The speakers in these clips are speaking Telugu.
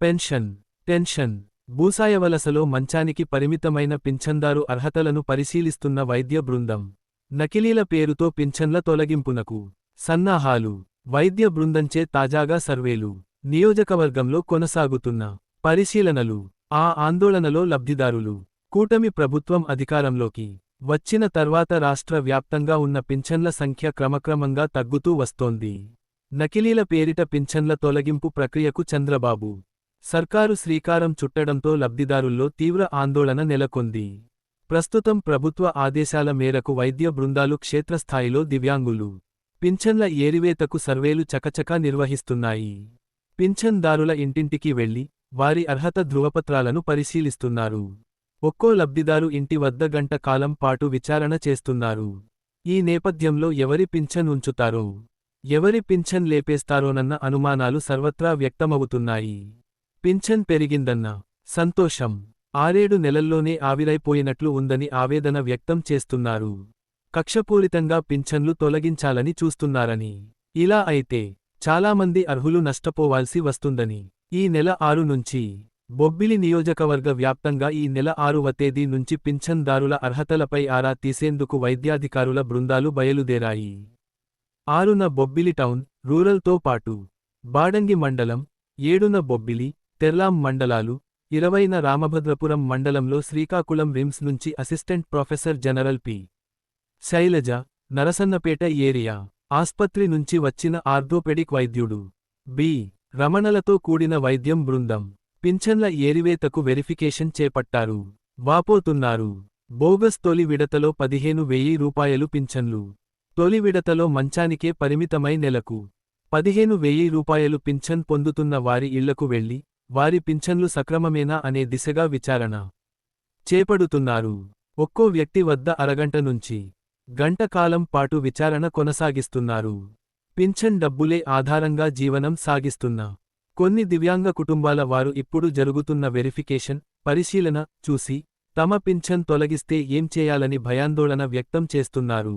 పెన్షన్ టెన్షన్ భూసాయవలసలో మంచానికి పరిమితమైన పింఛన్దారు అర్హతలను పరిశీలిస్తున్న వైద్య బృందం. నకిలీల పేరుతో పింఛన్ల తొలగింపునకు సన్నాహాలు వైద్య బృందంచే తాజాగా సర్వేలు నియోజకవర్గంలో కొనసాగుతున్న పరిశీలనలు ఆ ఆందోళనలో లబ్ధిదారులు కూటమి ప్రభుత్వం అధికారంలోకి వచ్చిన తర్వాత రాష్ట్ర వ్యాప్తంగా ఉన్న పింఛన్ల సంఖ్య క్రమక్రమంగా తగ్గుతూ వస్తోంది. నకిలీల పేరిట పింఛన్ల తొలగింపు ప్రక్రియకు చంద్రబాబు సర్కారు శ్రీకారం చుట్టడంతో లబ్ధిదారుల్లో తీవ్ర ఆందోళన నెలకొంది. ప్రస్తుతం ప్రభుత్వ ఆదేశాల మేరకు వైద్య బృందాలు క్షేత్రస్థాయిలో దివ్యాంగులు. పింఛన్ల ఏరివేతకు సర్వేలు చకచకా నిర్వహిస్తున్నాయి. పింఛన్దారుల ఇంటింటికి వెళ్ళి వారి అర్హత ధృవపత్రాలను పరిశీలిస్తున్నారు. ఒక్కో లబ్ధిదారు ఇంటి వద్ద గంట కాలం పాటు విచారణ చేస్తున్నారు. ఈ నేపథ్యంలో ఎవరి పింఛన్ ఉంచుతారో ఎవరి పింఛన్ లేపేస్తారోనన్న అనుమానాలు సర్వత్రా వ్యక్తమవుతున్నాయి. పింఛన్ పెరిగిందన్న సంతోషం. ఆరేడు నెలల్లోనే ఆవిరైపోయినట్లు ఉందని ఆవేదన వ్యక్తం చేస్తున్నారు. కక్షపూరితంగా పింఛన్లు తొలగించాలని చూస్తున్నారని. ఇలా అయితే చాలామంది అర్హులు నష్టపోవాల్సి వస్తుందని. ఈ నెల ఆరు నుంచి బొబ్బిలి నియోజకవర్గ వ్యాప్తంగా ఈ నెల ఆరువ తేదీ నుంచి పింఛన్దారుల అర్హతలపై ఆరా తీసేందుకు వైద్యాధికారుల బృందాలు బయలుదేరాయి. ఆరున బొబ్బిలి టౌన్ రూరల్తో పాటు బాడంగి మండలం ఏడున బొబ్బిలి తెర్లాం మండలాలు ఇరవైన రామభద్రపురం మండలంలో శ్రీకాకుళం రిమ్స్ నుంచి assistant professor general P. Sailaja Narasannapeta area ఆస్పత్రి నుంచి వచ్చిన ఆర్థోపెడిక్ వైద్యుడు. బి. రమణలతో కూడిన వైద్యం బృందం పింఛన్ల ఏరివేతకు వెరిఫికేషన్ చేపట్టారు. వాపోతున్నారు. బోగస్ తొలి విడతలో పదిహేను వెయ్యి రూపాయలు పింఛన్లు. తొలి విడతలో మంచానికే పరిమితమై నెలకు పదిహేను వెయ్యి రూపాయలు పింఛన్ పొందుతున్న వారి ఇళ్ళకు వెళ్ళి వారి పింఛన్లు సక్రమమేనా అనే దిశగా విచారణ చేపడుతున్నారు. ఒక్కో వ్యక్తి వద్ద అరగంట నుంచి గంట కాలం పాటు విచారణ కొనసాగిస్తున్నారు. పింఛన్ డబ్బులే ఆధారంగా జీవనం సాగిస్తున్న కొన్ని దివ్యాంగ కుటుంబాల వారు ఇప్పుడు జరుగుతున్న వెరిఫికేషన్ పరిశీలన చూసి తమ పింఛన్ తొలగిస్తే ఏం చేయాలని భయాందోళన వ్యక్తం చేస్తున్నారు.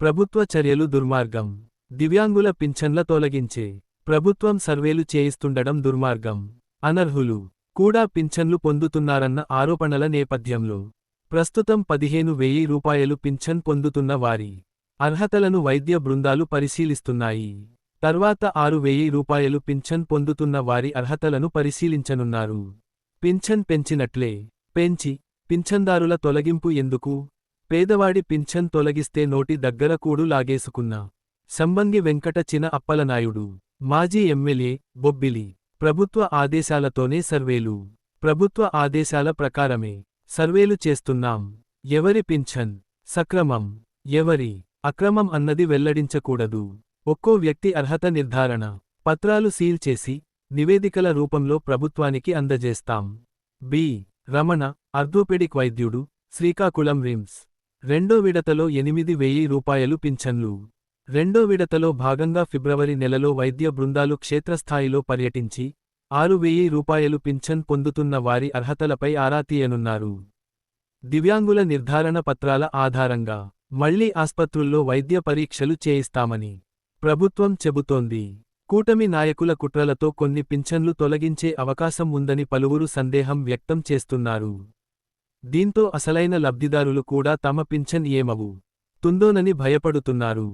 ప్రభుత్వ చర్యలు దుర్మార్గం. దివ్యాంగుల పింఛన్ల తొలగించే ప్రభుత్వం సర్వేలు చేయిస్తుండడం దుర్మార్గం. అనర్హులు. కూడా పింఛన్లు పొందుతున్నారన్న ఆరోపణల నేపథ్యంలో. ప్రస్తుతం పదిహేను వెయ్యి రూపాయలు పింఛన్ పొందుతున్న వారి. అర్హతలను వైద్య బృందాలు పరిశీలిస్తున్నాయి. తర్వాత ఆరు వెయ్యి రూపాయలు పింఛన్ పొందుతున్న వారి అర్హతలను పరిశీలించనున్నారు. పింఛన్ పెంచినట్లే. పెంచి పింఛన్దారుల తొలగింపు ఎందుకు? పేదవాడి పింఛన్ తొలగిస్తే నోటి దగ్గర కూడు లాగేసుకున్న. సంబంగి వెంకట చిన అప్పలనాయుడు. మాజీ ఎమ్మెల్యే బొబ్బిలి ప్రభుత్వ ఆదేశాలతోనే సర్వేలు. ప్రభుత్వ ఆదేశాల ప్రకారమే సర్వేలు చేస్తున్నాం. ఎవరి పింఛన్? సక్రమం. ఎవరి? అక్రమం అన్నది వెల్లడించకూడదు. ఒక్కో వ్యక్తి అర్హత నిర్ధారణ. పత్రాలు సీల్ చేసి నివేదికల రూపంలో ప్రభుత్వానికి అందజేస్తాం. బి. రమణ అర్థోపెడిక్ వైద్యుడు శ్రీకాకుళం రిమ్స్. రెండో విడతలో ఎనిమిది వెయ్యి రూపాయలు పింఛన్లు. రెండో విడతలో భాగంగా ఫిబ్రవరి నెలలో వైద్య బృందాలు క్షేత్రస్థాయిలో పర్యటించి ఆరు వెయ్యి రూపాయలు పింఛన్ పొందుతున్న వారి అర్హతలపై ఆరా తీయనున్నారు. దివ్యాంగుల నిర్ధారణ పత్రాల ఆధారంగా మళ్ళీ ఆస్పత్రుల్లో వైద్య పరీక్షలు చేయిస్తామని ప్రభుత్వం చెబుతోంది. కూటమి నాయకుల కుట్రలతో కొన్ని పింఛన్లు తొలగించే అవకాశం ఉందని పలువురు సందేహం వ్యక్తం చేస్తున్నారు. దీంతో అసలైన లబ్ధిదారులు కూడా తమ పింఛన్ ఏమవు? తుందోనని భయపడుతున్నారు.